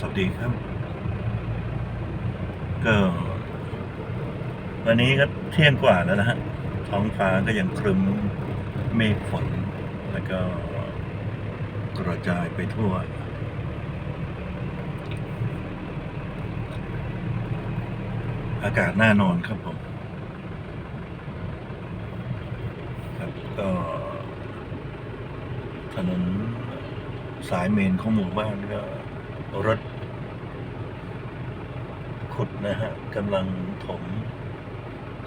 สวัสดีครับ ก็ วันนี้ก็เที่ยงกว่าแล้วนะฮะ ท้องฟ้าก็ยังครึ้มเมฆฝน แล้วก็กระจายไปทั่ว อากาศน่านอนครับผมครับก็ถนนสายเมนของหมู่บ้านก็ รถ ขุดนะฮะกำลังถม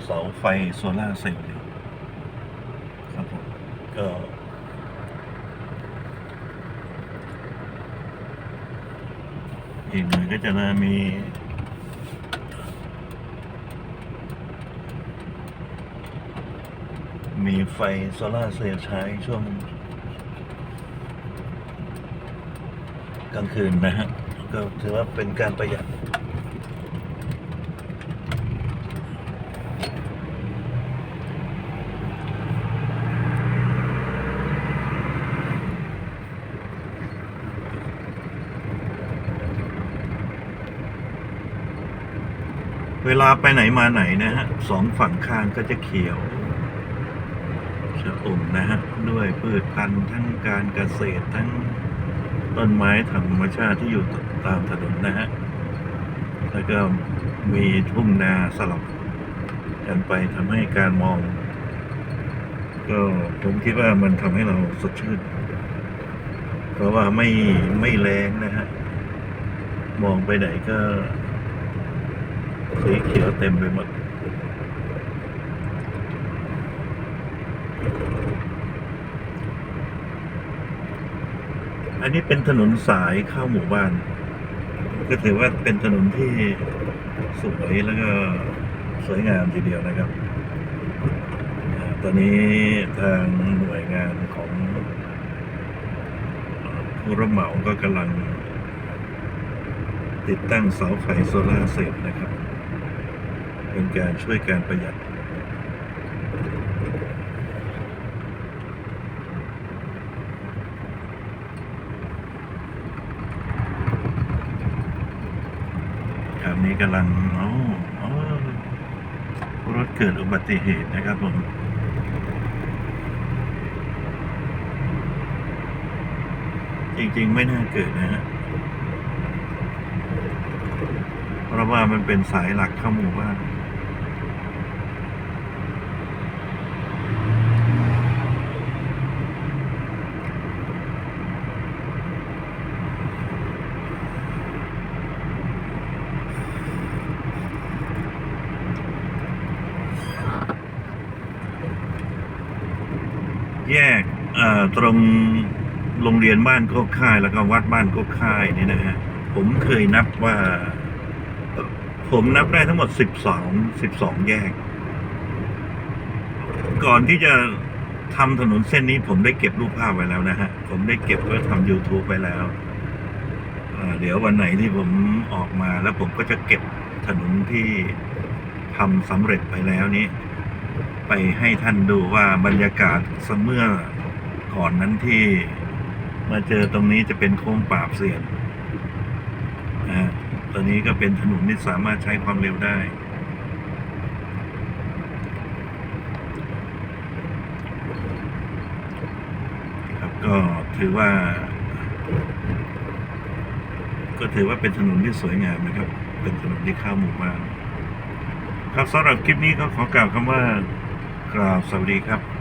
เสาไฟโซล่าเซลล์อยู่ครับผมก็ อีกหน่อยก็จะมี มีไฟโซล่าเซลล์ใช้ช่วง กลางคืนนะฮะ ก็ถือว่าเป็นการประหยัดเวลาไปไหนมาไหนนะฮะสองฝั่งข้างก็จะเขียวชะอุ่มนะฮะ ด้วยพืชพันธุ์ทั้งการเกษตรทั้ง ต้นไม้ธรรมชาติที่อยู่ตามถนนนะฮะ แล้วก็มีทุ่งนาสลับกันไปทำให้การมอง ก็ผมคิดว่ามันทำให้เราสดชื่น เพราะว่าไม่ไม่แรงนะฮะ มองไปไหนก็ สีเขียวเต็มไปหมด อันนี้เป็นถนนสายเข้าหมู่บ้าน ก็ถือว่าเป็นถนนที่สวยแล้วก็สวยงามทีเดียวนะครับ ตอนนี้ทางหน่วยงานของผู้รับเหมาก็กำลัง ติดตั้งเสาไฟโซลาร์เซลล์นะครับ เป็นการช่วยการประหยัด นี้กำลังอ๋ออ๋อรถเกิดอุบัติเหตุนะครับผมจริงๆ ไม่น่าเกิดนะฮะ เพราะว่ามันเป็นสายหลักเข้าหมู่บ้าน แยกตรงโรงเรียนบ้านโคกค่าย แล้วก็วัดบ้านโคกค่ายนี่นะฮะผมเคยนับว่า ผมนับได้ทั้งหมดสิบสองสิบสองแยก ก่อนที่จะทำถนนเส้นนี้ผมได้เก็บรูปภาพไว้แล้วนะฮะ ผมได้เก็บไว้ทำ YouTube ไว้แล้ว เดี๋ยววันไหนที่ผมออกมาแล้วผมก็จะเก็บถนนที่ทำสำเร็จไปแล้วนี้ ไปให้ท่านดูว่าบรรยากาศเสเมื่อก่อนนั้นที่มาเจอตรงนี้จะเป็นโค้งปราบเสียนนะฮะตอนนี้ก็เป็นถนนที่สามารถใช้ความเร็วได้ ครับก็ถือว่า ก็ถือว่าเป็นถนนที่สวยงามนะครับ เป็นถนนที่เข้าหมู่บ้านครับสำหรับคลิปนี้ก็ขอกล่าวคำว่า กราบสวัสดีครับ